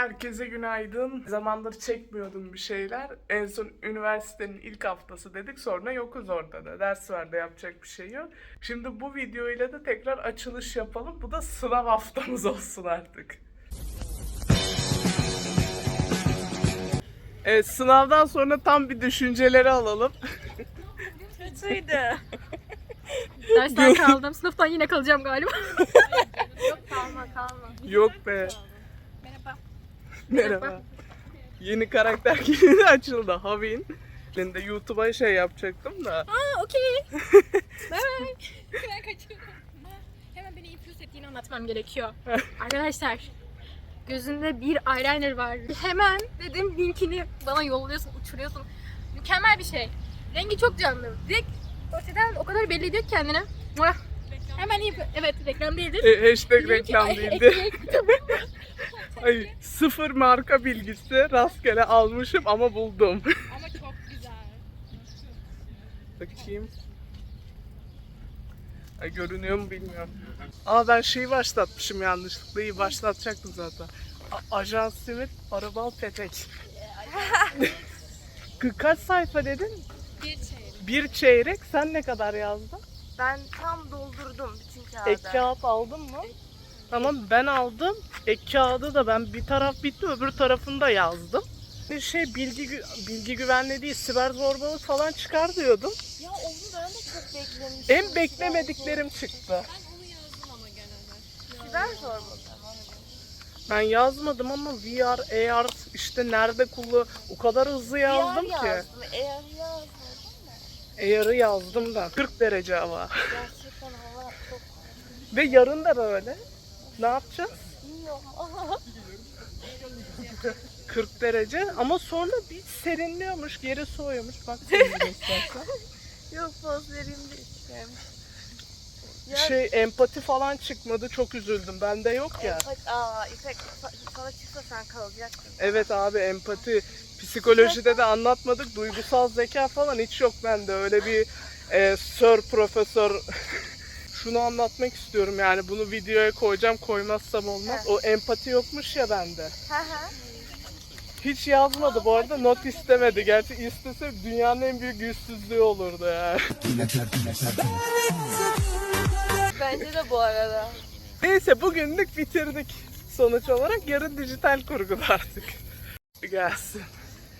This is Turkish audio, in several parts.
Herkese günaydın. Zamandır çekmiyordum bir şeyler. En son üniversitenin ilk haftası dedik. Sonra yokuz ortada. Ders vardı yapacak bir şey yok. Şimdi bu videoyla da tekrar açılış yapalım. Bu da sınav haftamız olsun artık. Evet sınavdan sonra tam bir düşünceleri alalım. Kötüydü. Dersten kaldım. Sınıftan yine kalacağım galiba. Yok kalma kalma. Yok be. Merhaba. Yeni karakter gibi açıldı. Havin. Ben de YouTube'a şey yapacaktım da. Aa okey. Bye. ben kaçıyorum. Hemen beni infuse ettiğini anlatmam gerekiyor. Arkadaşlar gözünde bir eyeliner var. Hemen dedim linkini bana yolluyorsun, uçuruyorsun. Mükemmel bir şey. Rengi çok canlı. Direkt ortadan o kadar belli ediyor ki kendini. Muah. Hemen iyi. Evet reklam değildir. E, hashtag reklam ay- değildi. ekleyip- Ay, sıfır marka bilgisi rastgele almışım ama buldum. Ama çok güzel. Bakayım. Ay, görünüyor mu bilmiyorum. Aa ben şeyi başlatmışım yanlışlıkla. İyi başlatacaktım zaten. A- Ajans Simit Arabal Petek. Ka- Kaç sayfa dedin? Bir çeyrek. Bir çeyrek. Sen ne kadar yazdın? Ben tam doldurdum bütün kağıdı. Ek kağıt aldın mı? Tamam ben aldım. Ek kağıdı da ben bir taraf bitti öbür tarafını da yazdım. Bir şey bilgi gü- bilgi güvenliği değil siber zorbalık falan çıkar diyordum. Ya onu ben de çok beklemiştim. En beklemediklerim çıktı. Ben sormadım ama. Ben yazmadım ama VR, AR işte nerede kullu o kadar hızlı yazdım Eğer ki. yazdım. Eğer yazmadım. AR'ı yazdım da 40 derece hava. Gerçekten hava çok Ve yarın da böyle. Ne yapacağız? bilmiyorum. 40 derece ama sonra bir serinliyormuş, geri soğuyormuş. Bak göstersen. Yok poz vereyim de. Ya, şey empati falan çıkmadı çok üzüldüm. Bende yok ya. Empati- Aa İpek sana çıksa sen kalacaktın. Evet abi empati psikolojide de anlatmadık. Duygusal zeka falan hiç yok bende. Öyle bir e, sir profesör şunu anlatmak istiyorum yani bunu videoya koyacağım koymazsam olmaz. O empati yokmuş ya bende. Hiç yazmadı bu arada not istemedi. Gerçi istese dünyanın en büyük yüzsüzlüğü olurdu yani. Bence de bu arada. Neyse bugünlük bitirdik sonuç olarak. Yarın dijital kurguda artık. Gelsin.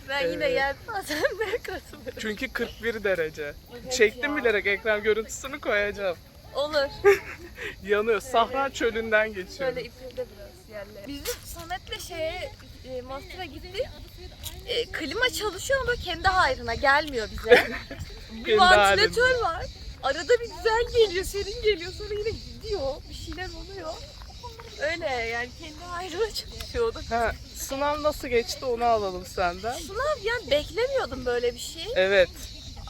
Ben yine Evet. yelpazem ben katılırım. Çünkü 41 derece. Çektim bilerek ekran görüntüsünü koyacağım. Olur. Yanıyor. Sahra çölünden geçiyor. Şöyle ipinde biraz yerle. Bizim Samet'le şeye e, master'a gittik. E, klima çalışıyor ama kendi hayrına gelmiyor bize. bir Kendi vantilatör var. Arada bir güzel geliyor, serin geliyor. Sonra yine gidiyor. Bir şeyler oluyor. Öyle yani kendi hayrına çalışıyordu. Ha, sınav nasıl geçti onu alalım senden. Sınav yani beklemiyordum böyle bir şey. Evet.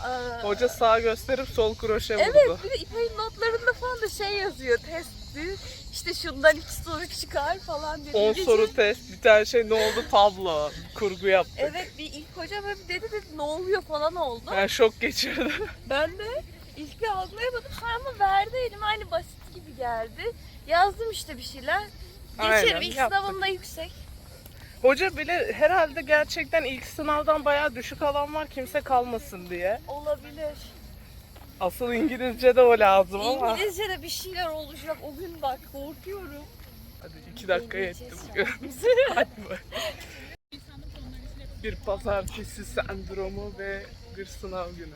Ee, Hoca sağ gösterip sol kroşe vurdu. Evet bir de İpek'in notlarında falan da şey yazıyor testi. İşte şundan iki soru çıkar falan dedi. 10 Gece- soru test, bir tane şey ne oldu tablo, kurgu yaptık. Evet bir ilk hoca böyle dedi dedi ne oluyor falan oldu. Ben şok geçirdim. Ben de ilk bir algılayamadım sonra ama verdi elime aynı basit gibi geldi. Yazdım işte bir şeyler. Geçerim Aynen, ilk yaptık. sınavımda yüksek. Hoca bile herhalde gerçekten ilk sınavdan bayağı düşük alan var kimse kalmasın diye. Olabilir. Asıl İngilizce'de o lazım ama. İngilizce'de bir şeyler olacak o gün bak korkuyorum. Hadi iki dakika yetti bugün. Bir pazartesi sendromu ve bir sınav günü.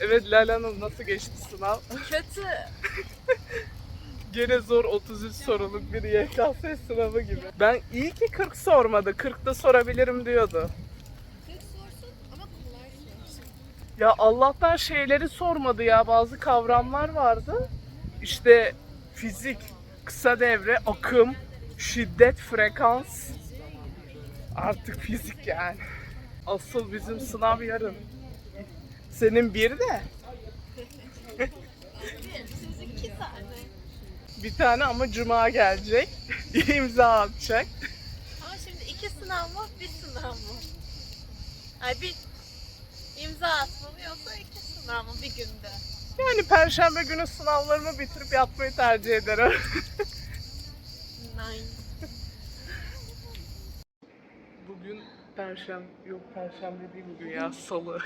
Evet Lala Hanım nasıl geçti sınav? Kötü. Gene zor 33 soruluk bir YKS sınavı gibi. Ben iyi ki 40 sormadı. 40 da sorabilirim diyordu. Ya Allah'tan şeyleri sormadı ya. Bazı kavramlar vardı. İşte fizik, kısa devre, akım, şiddet, frekans. Artık fizik yani. Asıl bizim sınav yarın. Senin bir de. Bir tane ama cuma gelecek. İmza atacak. Ama şimdi iki sınav mı bir sınav mı? Ay bir imza atmalı yoksa iki sınav mı bir günde? Yani perşembe günü sınavlarımı bitirip yatmayı tercih ederim. Nine. Bugün perşembe, yok perşembe değil bugün ya salı.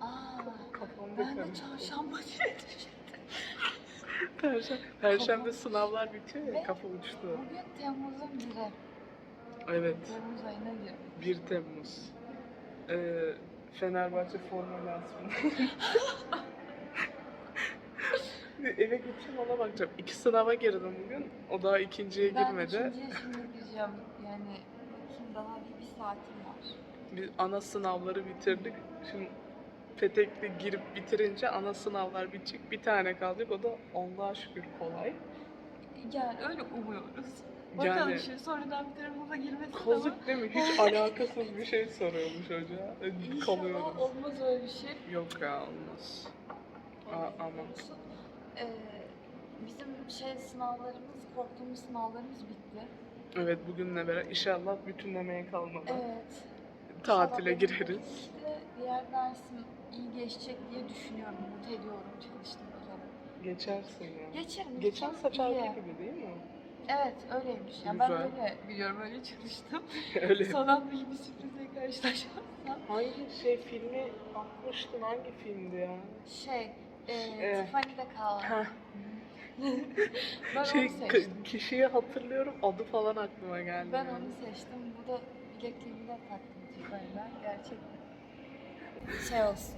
Aa, Kafamda ben de karıştı. çarşamba diye düşündüm. Perşembe, perşembe sınavlar bitiyor ya kafa uçtu. Bugün Temmuz'un biri. Evet Temmuz ayına girdik. 1 Temmuz. Ee, Fenerbahçe forma lansmanı. Eve gideceğim ona bakacağım. İki sınava girdim bugün. O daha ikinciye Ben girmedi. ikinciye şimdi gireceğim. Yani bakayım daha bir, bir saatim var. Biz ana sınavları bitirdik. Şimdi Petek'te girip bitirince ana sınavlar bitecek. Bir tane kalacak. O da Allah'a şükür kolay. Yani öyle umuyoruz. Bakalım Yani şimdi sonradan bir tarafımıza girmesin ama. kazık değil mi? Hiç alakasız bir şey soruyormuş hoca. İnşallah Kalıyoruz. olmaz öyle bir şey. Yok ya olmaz. Aa, aman. Ee, bizim şey sınavlarımız, korktuğumuz sınavlarımız bitti. Evet bugünle beraber inşallah bütünlemeye kalmadan Evet. tatile İnşallah gireriz. işte diğer dersim iyi geçecek diye düşünüyorum. Umut ediyorum çalıştığım. Geçersin ya. Geçerim. Geçen seferki iyi. gibi değil mi? Evet öyleymiş. Yani ben Güzel. öyle biliyorum, öyle çalıştım. Öyle. Son anda iyi bir sürprizle karşılaşmazsam. Hangi şey filmi atmıştın? Hangi filmdi ya? Şey, e, Ee, Tiffany'de kal. Ben şey onu seçtim. kişiyi hatırlıyorum adı falan aklıma geldi. Ben yani. onu seçtim. Bu da bilekliğimi de taktım Tiffany'den. Gerçekten. Şey olsun.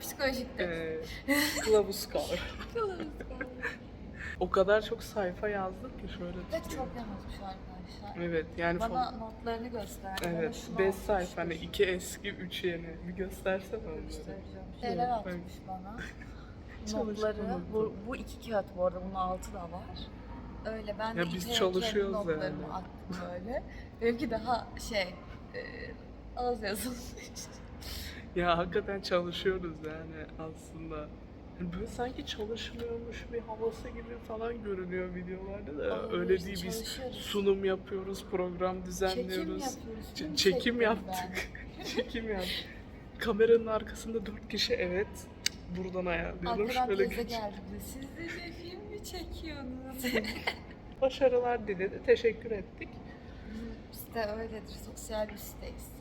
Psikolojik de. Ee, kılavuz kal. O kadar çok sayfa yazdık ki şöyle Ve çok yanılmış arkadaşlar. Evet yani Bana fon- notlarını gösterdi. Bana Evet, şunu 5 atmıştır. sayfa hani 2 eski 3 yeni. Bir göstersene onları. Şeyler atmış bana. Notları. Bu, bu iki kağıt bu arada. Bunun altı da var. Öyle ben de Ya biz İT'ye çalışıyoruz notlarımı yani. attım böyle. Benimki daha şey e, az yazılmış. Ya hakikaten çalışıyoruz yani aslında. Hani böyle sanki çalışmıyormuş bir havası gibi falan görünüyor videolarda da Ama öyle işte değil biz çalışıyoruz. sunum yapıyoruz, program düzenliyoruz. yapıyoruz. Ç- film çekim çektim yaptık. çekim yaptık. Kameranın arkasında dört kişi evet. Buradan ayarlıyoruz. Arkadan Şöyle teyze geç. geldi bize. Siz de film mi çekiyorsunuz? Başarılar diledi. Teşekkür ettik. Biz de öyledir. Sosyal bir siteyiz.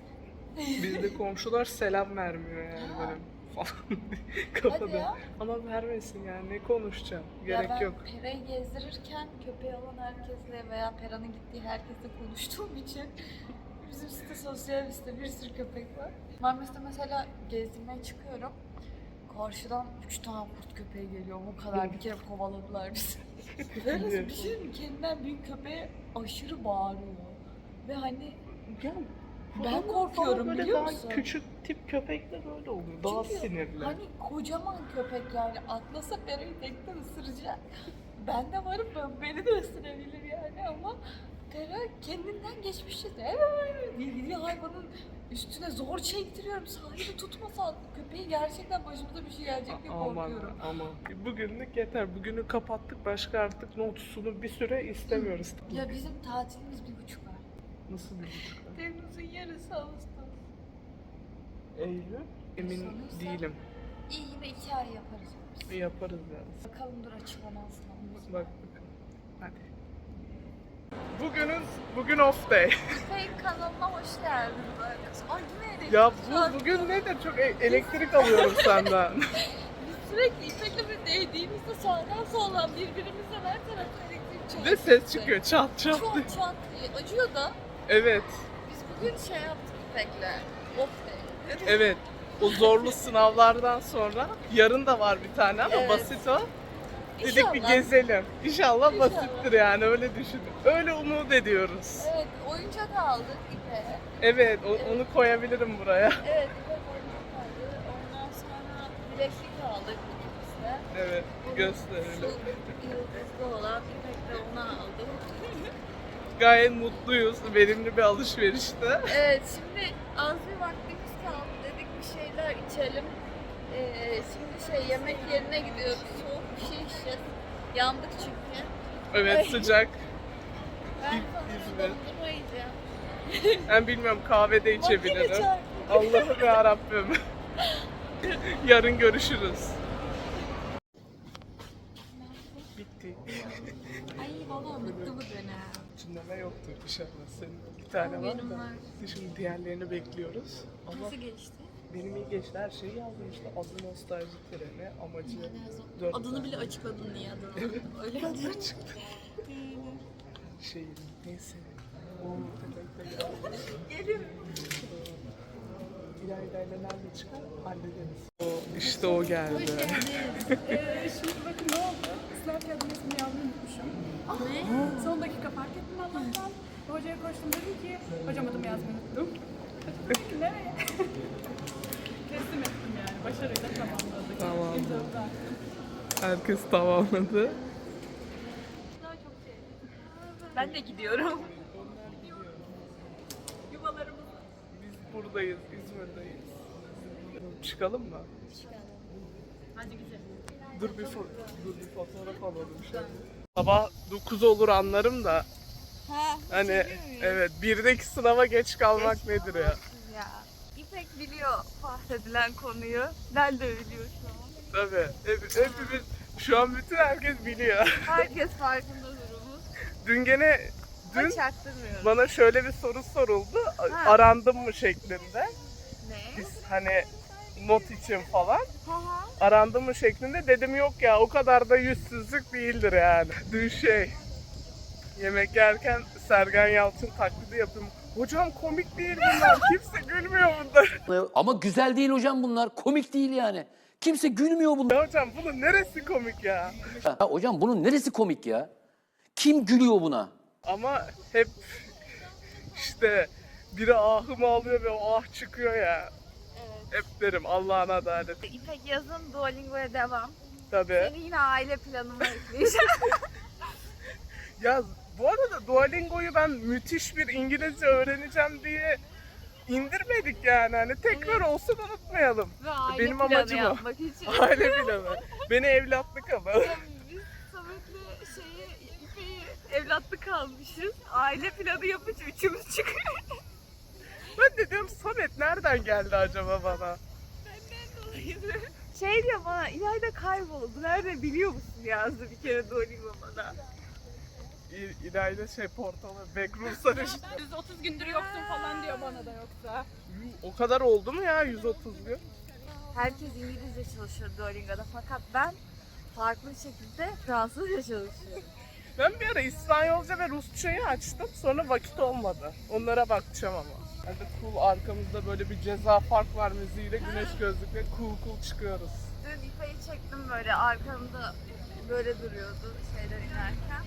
Bizde komşular selam vermiyor yani böyle falan Hadi kafada. ya. Ama vermesin yani ne konuşacağım. ya Gerek ben yok. Pera'yı gezdirirken köpeği olan herkesle veya Pera'nın gittiği herkesle konuştuğum için bizim site sosyal bir site bir sürü köpek var. Marmaris'te mesela gezdirmeye çıkıyorum. Karşıdan üç tane kurt köpeği geliyor. Bu kadar bir kere kovaladılar bizi. Böyle bir şey mi? Kendinden büyük köpeğe aşırı bağırıyor. Ve hani Ya, Ben korkuyorum, böyle biliyor daha musun? Küçük tip köpekler öyle oluyor. Daha Çünkü sinirli. Hani kocaman köpek yani atlasa Pera'yı tekte ısıracak. Ben de varım ben beni de ısırabilir yani ama Pera kendinden geçmişti gidiyor hayvanın üstüne zor çektiriyorum. Sahibi tutmasa köpeği gerçekten başımıza bir şey gelecek diye Aman korkuyorum. aman. Bugünlük yeter. Bugünü kapattık. Başka artık notusunu bir süre istemiyoruz. Ya bizim tatilimiz bir buçuk ay. Nasıl bir buçuk? Temmuz'un yarısı Ağustos. Eylül? Emin Sanırsam- değilim. İyi yine iki ay yaparız. biz. Yaparız yani. Bakalım dur açıklanan sınavımız. Bak bakalım. Hadi. Bugünün bugün off day. İpek'in kanalına hoş geldiniz arkadaşlar. Ay yine elektrik ya çarptı. bu bugün nedir? Çok e- elektrik alıyorum senden. Biz sürekli İpek'le bir değdiğimizde sağdan soldan birbirimizden her tarafta elektrik Bir çarptı. de ses çıkıyor. Çat çat. Çat çat. Acıyor da. Evet. Bugün şey yaptık İpek'le. Day. Evet. O zorlu sınavlardan sonra yarın da var bir tane ama Evet. basit o. Dedik bir İnşallah. gezelim. İnşallah, İnşallah. basittir yani öyle düşün. Öyle umut ediyoruz. Evet oyuncak aldık İpek'e. Evet, o- onu koyabilirim buraya. Evet İpek oyuncak aldı. Ondan sonra bileklik aldık ikimiz de. Evet, Şu gösterelim. yıldızlı olan İpek de onu. Gayet mutluyuz. Verimli bir alışverişte. Evet şimdi az bir vaktimiz kaldı dedik bir şeyler içelim. Ee, şimdi şey yemek yerine gidiyoruz. Soğuk bir şey içeceğiz. Yandık çünkü. Evet, sıcak. Ben sanırım dondurma yiyeceğim. Ben bilmiyorum kahvede içebilirim. Allah'ım ya Rabbim. Yarın görüşürüz. Çınlama yoktur inşallah senin. Bir tane var Benim da. var. Şimdi diğerlerini bekliyoruz. Ama Nasıl geçti? benim iyi geçti. Her şeyi yazdım işte. Adı nostalji treni, amacı dört Adını tane. bile açıkladın niye adını? Evet. Öyle Adı çıktı. Şey, neyse. O tepekte geldi. Geliyor. İlayda ile nerede çıkar hallederiz. O, işte o geldi. Ee, şimdi bakın ne oldu? Kağıdının ismini yazmayı unutmuşum. Ne? Son dakika fark ettim Allah'tan. Hocaya koştum dedim ki hocam adımı yazmayı unuttum. Nereye? Teslim ettim yani. Başarıyla tamamladık. Tamam. Herkes tamamladı. Ben de gidiyorum. Yuvalarımız. Biz buradayız, İzmir'deyiz. Çıkalım mı? Hadi güzel. Dur bir, dur bir fotoğraf alalım şöyle. Sabah 9 olur anlarım da Ha, hani evet birdeki sınava geç kalmak nedir ya? Ya. İpek biliyor bahsedilen konuyu. Ben de biliyor şu an. Tabii. Hep, hepimiz şu an bütün herkes biliyor. Herkes farkında durumu. Dün gene dün bana şöyle bir soru soruldu. Ha. Arandım mı şeklinde. Ne? Biz hani not için falan. Ha ha. Arandım mı şeklinde dedim yok ya o kadar da yüzsüzlük değildir yani. Dün şey yemek yerken Sergen Yalçın taklidi yapıyorum. Hocam komik değil bunlar. Kimse gülmüyor bunlar. Ama güzel değil hocam bunlar. Komik değil yani. Kimse gülmüyor bunlar. Ya hocam bunun neresi komik ya? Ha, hocam bunun neresi komik ya? Kim gülüyor buna? Ama hep işte biri ahımı alıyor ve o ah çıkıyor ya. Hep derim Allah'ın adaleti. İpek yazın Duolingo'ya devam. Tabii. Seni yine aile planıma ekleyeceğim. Ya bu arada Duolingo'yu ben müthiş bir İngilizce öğreneceğim diye indirmedik yani. Hani tekrar olsun unutmayalım. Ve aile Benim amacım o. Aile planı. Beni evlatlık alın. Biz Samet'le şeyi, İpek'i evlatlık almışız. Aile planı yapınca üçümüz çıkıyor. Ben de diyorum Samet nereden geldi acaba bana? Şey diyor bana, İlayda kayboldu. Nerede biliyor musun yazdı bir kere Duolingo bana. İlayda şey portalı Backrooms'a düştü. 130 gündür yoksun falan diyor bana da yoksa. O kadar oldu mu ya 130 gün? Herkes İngilizce çalışıyor Duolingo'da fakat ben farklı bir şekilde Fransızca çalışıyorum. Ben bir ara İspanyolca ve Rusçayı açtım. Sonra vakit olmadı. Onlara bakacağım ama. Hadi cool arkamızda böyle bir ceza fark var müziğiyle güneş gözlükle cool cool çıkıyoruz. Dün İpek'i çektim böyle arkamda böyle duruyordu şeyler inerken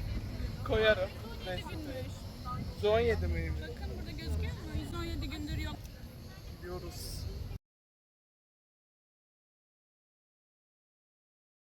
koyarım. Resimde. 117 miymiş? Bakın burada gözüküyor mu? 117 gündür yok. Diyoruz.